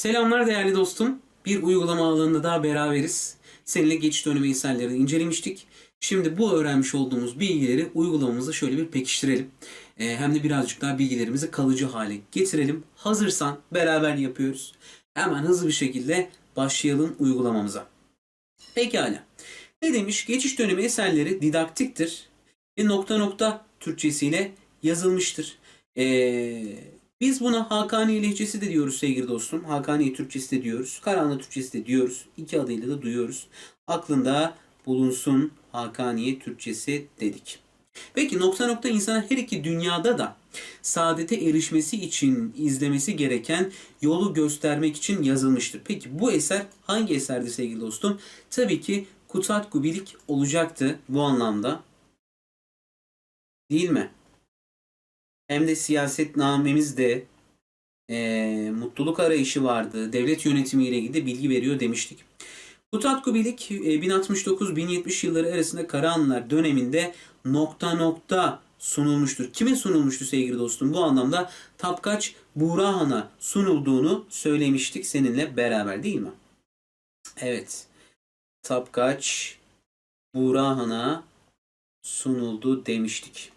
Selamlar değerli dostum. Bir uygulama alanında daha beraberiz. Seninle geçiş dönemi eserlerini incelemiştik. Şimdi bu öğrenmiş olduğumuz bilgileri uygulamamıza şöyle bir pekiştirelim. Ee, hem de birazcık daha bilgilerimizi kalıcı hale getirelim. Hazırsan beraber yapıyoruz. Hemen hızlı bir şekilde başlayalım uygulamamıza. Pekala. Ne demiş? Geçiş dönemi eserleri didaktiktir ve nokta nokta Türkçesiyle yazılmıştır. Ee, biz buna Hakani lehçesi de diyoruz sevgili dostum. Hakani Türkçesi de diyoruz. Karahanlı Türkçesi de diyoruz. İki adıyla da duyuyoruz. Aklında bulunsun Hakaniye Türkçesi dedik. Peki nokta nokta insana her iki dünyada da saadete erişmesi için izlemesi gereken yolu göstermek için yazılmıştır. Peki bu eser hangi eserdi sevgili dostum? Tabii ki Kutat Gubilik olacaktı bu anlamda. Değil mi? Hem de siyasetnamemizde eee mutluluk arayışı vardı. Devlet yönetimiyle ilgili bilgi veriyor demiştik. Kutat Gubilik e, 1069-1070 yılları arasında Karahanlılar döneminde nokta nokta sunulmuştur. Kime sunulmuştu sevgili dostum? Bu anlamda Tapkaç Buğrahan'a sunulduğunu söylemiştik seninle beraber değil mi? Evet. Tapkaç Buğrahan'a sunuldu demiştik.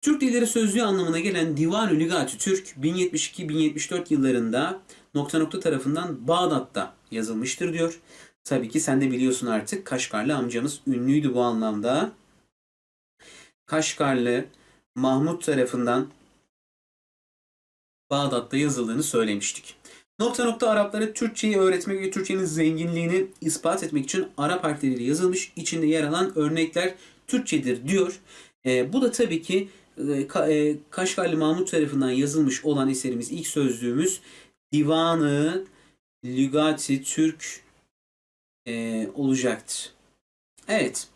Türk Dilleri Sözlüğü anlamına gelen Divan-ı Lügat-ı Türk 1072-1074 yıllarında nokta nokta tarafından Bağdat'ta yazılmıştır diyor. Tabii ki sen de biliyorsun artık Kaşgarlı amcamız ünlüydü bu anlamda. Kaşgarlı Mahmut tarafından Bağdat'ta yazıldığını söylemiştik. Nokta nokta Araplara Türkçeyi öğretmek ve Türkçenin zenginliğini ispat etmek için Arap harfleriyle yazılmış. İçinde yer alan örnekler Türkçedir diyor. E, bu da tabii ki Kaşgarlı Mahmut tarafından yazılmış olan eserimiz, ilk sözlüğümüz Divanı Lügati Türk e, olacaktır. Evet.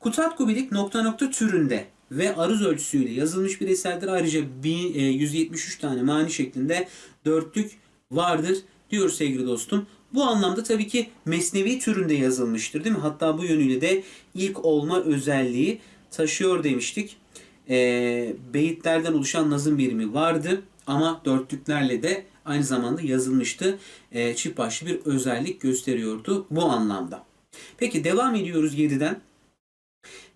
Kutat Kubilik nokta nokta türünde ve aruz ölçüsüyle yazılmış bir eserdir. Ayrıca bir, e, 173 tane mani şeklinde dörtlük vardır diyor sevgili dostum. Bu anlamda tabii ki mesnevi türünde yazılmıştır değil mi? Hatta bu yönüyle de ilk olma özelliği taşıyor demiştik. E, beyitlerden oluşan nazım birimi vardı ama dörtlüklerle de aynı zamanda yazılmıştı. E, çift başlı bir özellik gösteriyordu bu anlamda. Peki devam ediyoruz 7'den.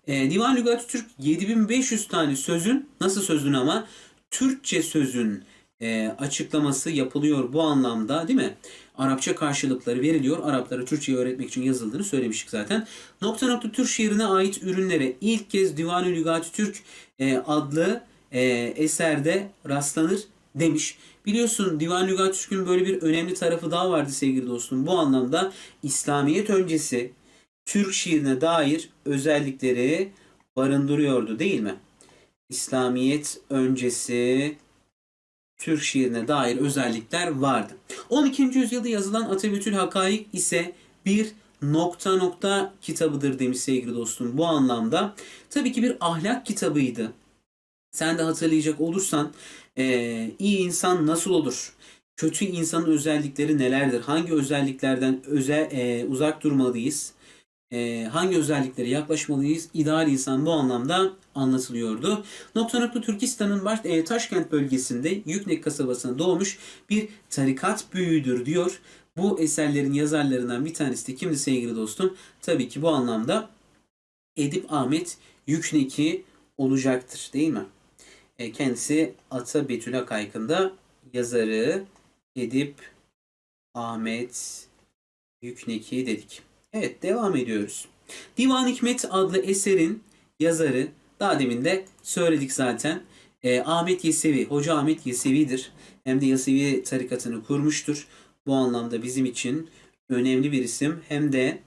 E, Divan Lügat-ı Türk 7500 tane sözün, nasıl sözün ama Türkçe sözün e, açıklaması yapılıyor bu anlamda değil mi? Arapça karşılıkları veriliyor. Araplara Türkçeyi öğretmek için yazıldığını söylemiştik zaten. Nokta nokta Türk şiirine ait ürünlere ilk kez Divan-ı Lügat-ı Türk e, adlı e, eserde rastlanır demiş. Biliyorsun Divan Lügat Türk'ün böyle bir önemli tarafı daha vardı sevgili dostum. Bu anlamda İslamiyet öncesi Türk şiirine dair özellikleri barındırıyordu değil mi? İslamiyet öncesi Türk şiirine dair özellikler vardı. 12. yüzyılda yazılan Atabütül Hakaik ise bir nokta nokta kitabıdır demiş sevgili dostum. Bu anlamda tabii ki bir ahlak kitabıydı. Sen de hatırlayacak olursan eee, iyi insan nasıl olur? Kötü insanın özellikleri nelerdir? Hangi özelliklerden özel, eee, uzak durmalıyız? Eee, hangi özelliklere yaklaşmalıyız? İdeal insan bu anlamda anlatılıyordu. Nokta nokta Türkistan'ın baş, eee, Taşkent bölgesinde Yüknek kasabasında doğmuş bir tarikat büyüğüdür diyor. Bu eserlerin yazarlarından bir tanesi de kimdi sevgili dostum? Tabii ki bu anlamda Edip Ahmet Yükneki olacaktır değil mi? E, kendisi Ata Betül Akaykın'da yazarı Edip Ahmet Yükneki dedik. Evet devam ediyoruz. Divan Hikmet adlı eserin yazarı daha demin de söyledik zaten. E, Ahmet Yesevi, Hoca Ahmet Yesevi'dir. Hem de Yesevi tarikatını kurmuştur. Bu anlamda bizim için önemli bir isim. Hem de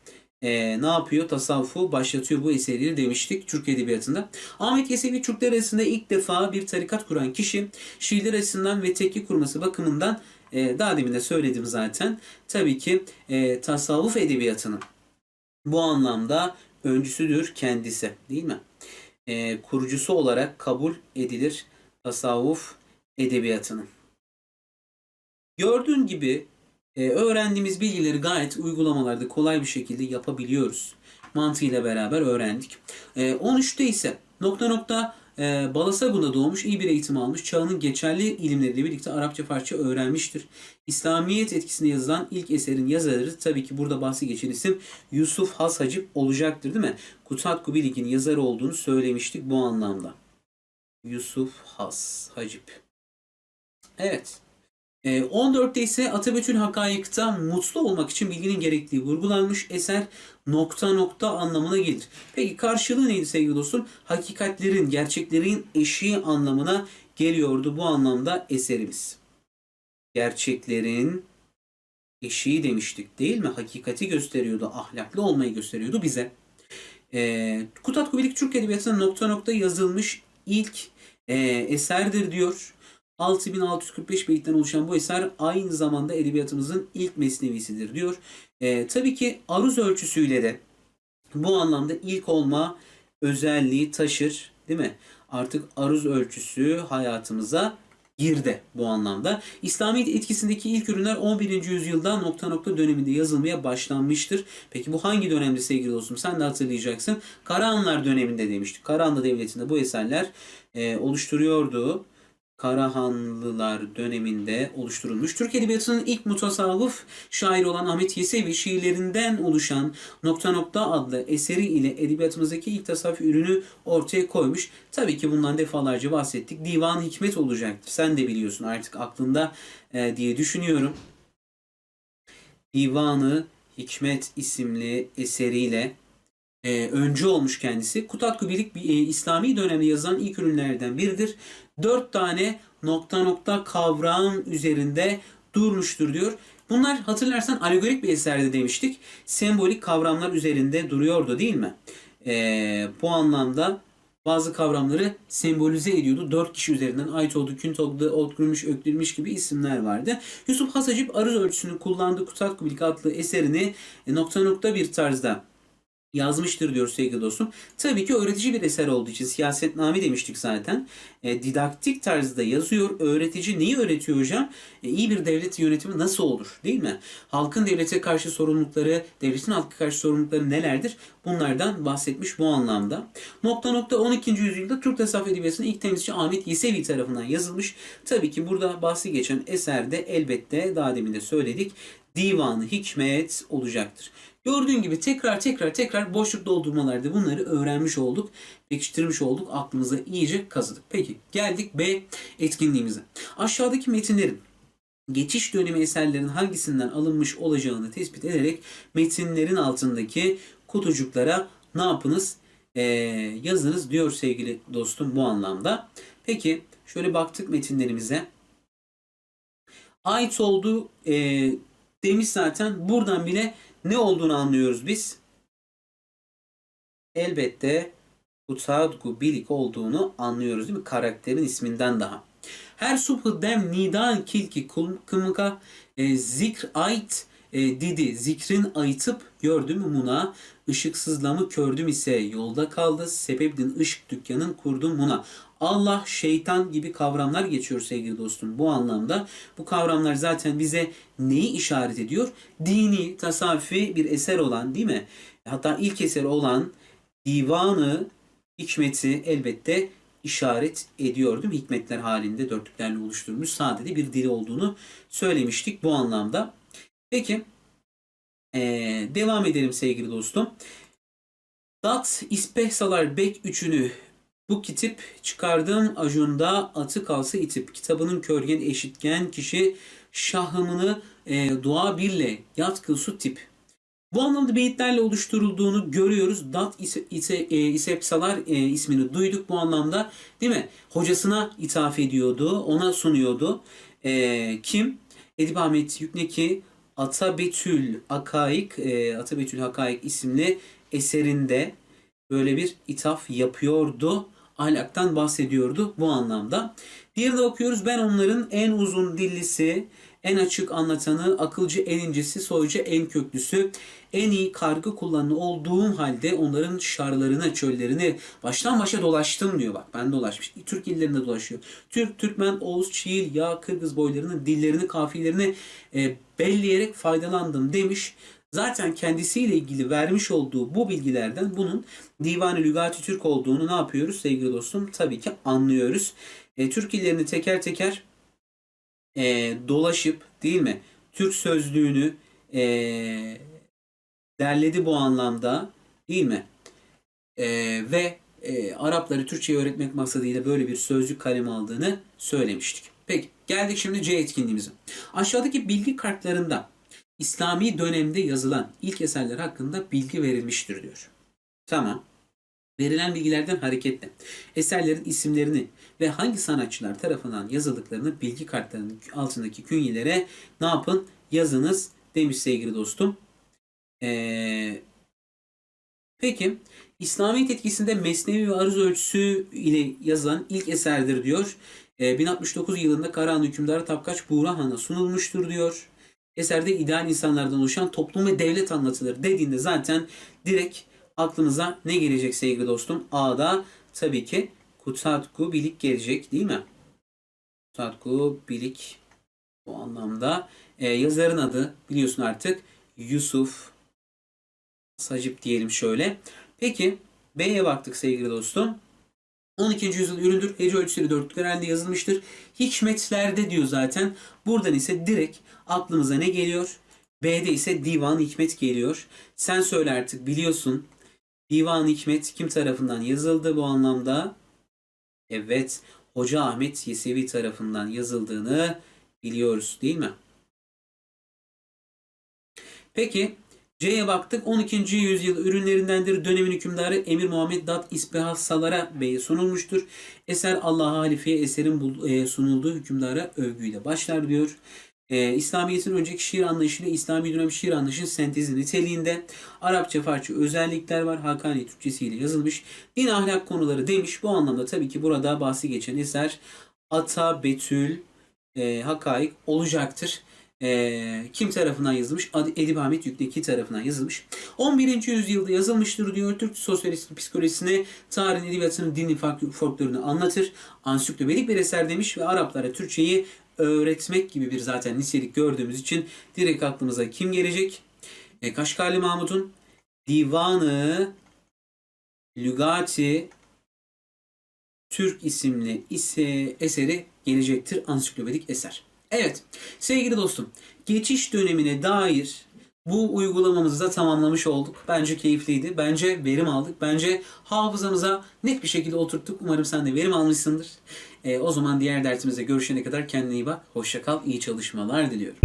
e, ne yapıyor? Tasavvufu başlatıyor bu eseriyle demiştik Türk Edebiyatı'nda. Ahmet Yesevi Türkler arasında ilk defa bir tarikat kuran kişi. Şiirler açısından ve tekki kurması bakımından e, daha demin de söyledim zaten. Tabii ki e, tasavvuf edebiyatının bu anlamda öncüsüdür kendisi değil mi? E, kurucusu olarak kabul edilir tasavvuf edebiyatının. Gördüğün gibi e, öğrendiğimiz bilgileri gayet uygulamalarda kolay bir şekilde yapabiliyoruz. Mantığıyla beraber öğrendik. E, 13'te ise nokta nokta e, Balasagun'da doğmuş, iyi bir eğitim almış, çağının geçerli ilimleriyle birlikte Arapça Farsça öğrenmiştir. İslamiyet etkisinde yazılan ilk eserin yazarı tabii ki burada bahsi geçen isim Yusuf Has Hacip olacaktır değil mi? Kutat Kubilik'in yazarı olduğunu söylemiştik bu anlamda. Yusuf Has Hacip. Evet. Ee, 14'te ise Atabetül Hakayık'ta mutlu olmak için bilginin gerektiği vurgulanmış eser nokta nokta anlamına gelir. Peki karşılığı neydi sevgili dostum? Hakikatlerin, gerçeklerin eşiği anlamına geliyordu bu anlamda eserimiz. Gerçeklerin eşiği demiştik değil mi? Hakikati gösteriyordu, ahlaklı olmayı gösteriyordu bize. Ee, Kutat Kubilik Türk Edebiyatı'nda nokta nokta yazılmış ilk e, eserdir diyor. 6645 beyitten oluşan bu eser aynı zamanda edebiyatımızın ilk mesnevisidir diyor. Ee, tabii ki aruz ölçüsüyle de bu anlamda ilk olma özelliği taşır değil mi? Artık aruz ölçüsü hayatımıza girdi bu anlamda. İslamiyet etkisindeki ilk ürünler 11. yüzyılda nokta nokta döneminde yazılmaya başlanmıştır. Peki bu hangi dönemde sevgili dostum? Sen de hatırlayacaksın. Karahanlar döneminde demiştik. Karahanlı Devleti'nde bu eserler e, oluşturuyordu. Karahanlılar döneminde oluşturulmuş. Türk Edebiyatı'nın ilk mutasavvıf şairi olan Ahmet Yesevi şiirlerinden oluşan Nokta Nokta adlı eseri ile edebiyatımızdaki ilk tasavvuf ürünü ortaya koymuş. Tabii ki bundan defalarca bahsettik. Divan Hikmet olacaktır. Sen de biliyorsun artık aklında e, diye düşünüyorum. Divanı Hikmet isimli eseriyle e, öncü olmuş kendisi. Kutat Kubilik e, İslami dönemde yazılan ilk ürünlerden biridir. Dört tane nokta nokta kavram üzerinde durmuştur diyor. Bunlar hatırlarsan alegorik bir eserde demiştik. Sembolik kavramlar üzerinde duruyordu değil mi? E, bu anlamda bazı kavramları sembolize ediyordu. Dört kişi üzerinden ait oldu, künt oldu, otgürmüş, öklülmüş gibi isimler vardı. Yusuf Hasacip arız ölçüsünü kullandığı Kutat Kubilik adlı eserini e, nokta nokta bir tarzda yazmıştır diyor sevgili dostum. Tabii ki öğretici bir eser olduğu için siyasetname demiştik zaten. E, didaktik tarzda yazıyor. Öğretici neyi öğretiyor hocam? E, iyi bir devlet yönetimi nasıl olur değil mi? Halkın devlete karşı sorumlulukları, devletin halka karşı sorumlulukları nelerdir? Bunlardan bahsetmiş bu anlamda. Nokta nokta 12. yüzyılda Türk tasavvuf edebiyatının ilk temsilci Ahmet Yesevi tarafından yazılmış. Tabii ki burada bahsi geçen eserde elbette daha demin de söyledik. Divanı Hikmet olacaktır. Gördüğün gibi tekrar tekrar tekrar boşluk doldurmalarda bunları öğrenmiş olduk, pekiştirmiş olduk, aklımıza iyice kazıdık. Peki geldik B etkinliğimize. Aşağıdaki metinlerin geçiş dönemi eserlerin hangisinden alınmış olacağını tespit ederek metinlerin altındaki kutucuklara ne yapınız? Ee, yazınız diyor sevgili dostum bu anlamda. Peki şöyle baktık metinlerimize. Ait olduğu e, demiş zaten. Buradan bile ne olduğunu anlıyoruz biz. Elbette Utadgu Bilik olduğunu anlıyoruz değil mi? Karakterin isminden daha. Her subhı dem nidan kilki kımıka e, zikr ait e, dedi. Zikrin ayıtıp gördüm muna. Işıksızlamı kördüm ise yolda kaldı. Sebebdin ışık dükkanın kurdum muna. Allah, şeytan gibi kavramlar geçiyor sevgili dostum bu anlamda. Bu kavramlar zaten bize neyi işaret ediyor? Dini, tasavvufi bir eser olan değil mi? Hatta ilk eser olan divanı, hikmeti elbette işaret ediyor değil mi? Hikmetler halinde dörtlüklerle oluşturulmuş sadece bir dili olduğunu söylemiştik bu anlamda. Peki ee, devam edelim sevgili dostum. Dat İspehsalar Bek üçünü bu kitip çıkardığım ajunda atı kalsa itip kitabının körgen eşitgen kişi şahımını e, dua birle yat kılsu tip. Bu anlamda beyitlerle oluşturulduğunu görüyoruz. Dat ise, ise, e, İsepsalar e, ismini duyduk bu anlamda değil mi? Hocasına ithaf ediyordu, ona sunuyordu. E, kim? Edip Ahmet Yükneki Atabetül Akaik, e, Atabetül Hakaik isimli eserinde böyle bir ithaf yapıyordu ahlaktan bahsediyordu bu anlamda. De okuyoruz ben onların en uzun dillisi, en açık anlatanı, akılcı en incesi, soycu en köklüsü, en iyi kargı kullanı olduğum halde onların şarlarını, çöllerini baştan başa dolaştım diyor. Bak ben dolaşmış. Türk illerinde dolaşıyor. Türk, Türkmen, Oğuz, Çiğil, Ya, Kırgız boylarının dillerini, kafiyelerini e, belleyerek faydalandım demiş. Zaten kendisiyle ilgili vermiş olduğu bu bilgilerden bunun Divan-ı Lügati Türk olduğunu ne yapıyoruz sevgili dostum? Tabii ki anlıyoruz. E, Türk illerini teker teker e, dolaşıp değil mi? Türk sözlüğünü e, derledi bu anlamda değil mi? E, ve e, Arapları Türkçe'yi öğretmek maksadıyla böyle bir sözlük kalemi aldığını söylemiştik. Peki geldik şimdi C etkinliğimize. Aşağıdaki bilgi kartlarında İslami dönemde yazılan ilk eserler hakkında bilgi verilmiştir diyor. Tamam. Verilen bilgilerden hareketle eserlerin isimlerini ve hangi sanatçılar tarafından yazıldıklarını bilgi kartlarının altındaki künyelere ne yapın? Yazınız demiş sevgili dostum. Ee, peki İslamiyet etkisinde Mesnevi ve Aruz ölçüsü ile yazılan ilk eserdir diyor. Ee, 1069 yılında Karahan hükümdarı Tapkaç Buğra Han'a sunulmuştur diyor. Eserde ideal insanlardan oluşan toplum ve devlet anlatılır dediğinde zaten direkt aklınıza ne gelecek sevgili dostum? A'da tabii ki Kutatku Bilik gelecek değil mi? Kutatku Bilik bu anlamda. Ee, yazarın adı biliyorsun artık Yusuf Sacip diyelim şöyle. Peki B'ye baktık sevgili dostum. 12. yüzyıl üründür. Hece ölçüleri dörtlükler halinde yazılmıştır. Hikmetlerde diyor zaten. Buradan ise direkt aklımıza ne geliyor? B'de ise Divan Hikmet geliyor. Sen söyle artık biliyorsun. Divan Hikmet kim tarafından yazıldı bu anlamda? Evet. Hoca Ahmet Yesevi tarafından yazıldığını biliyoruz değil mi? Peki C'ye baktık. 12. yüzyıl ürünlerindendir. Dönemin hükümdarı Emir Muhammed Dat İspihassalara Bey'e sunulmuştur. Eser Allah'a halifeye eserin e, sunulduğu hükümdara övgüyle başlar diyor. E, İslamiyet'in önceki şiir anlayışıyla İslami dönem şiir anlayışının sentezi niteliğinde Arapça Farsça özellikler var. Hakani Türkçesiyle yazılmış. Din ahlak konuları demiş. Bu anlamda tabii ki burada bahsi geçen eser Ata Betül e, Hakaik olacaktır. E, kim tarafından yazılmış? Edip Ahmet Yükleki tarafından yazılmış. 11. yüzyılda yazılmıştır diyor. Türk sosyalist psikolojisini, tarihin, edebiyatının, dinin farklı folklorunu anlatır. Ansiklopedik bir eser demiş ve Araplara Türkçeyi öğretmek gibi bir zaten nitelik gördüğümüz için direkt aklımıza kim gelecek? E, Kaşgarlı Mahmud'un Divanı Lügati Türk isimli ise eseri gelecektir. Ansiklopedik eser. Evet sevgili dostum geçiş dönemine dair bu uygulamamızı da tamamlamış olduk. Bence keyifliydi. Bence verim aldık. Bence hafızamıza net bir şekilde oturttuk. Umarım sen de verim almışsındır. E, o zaman diğer dersimizde görüşene kadar kendine iyi bak. Hoşça kal. İyi çalışmalar diliyorum.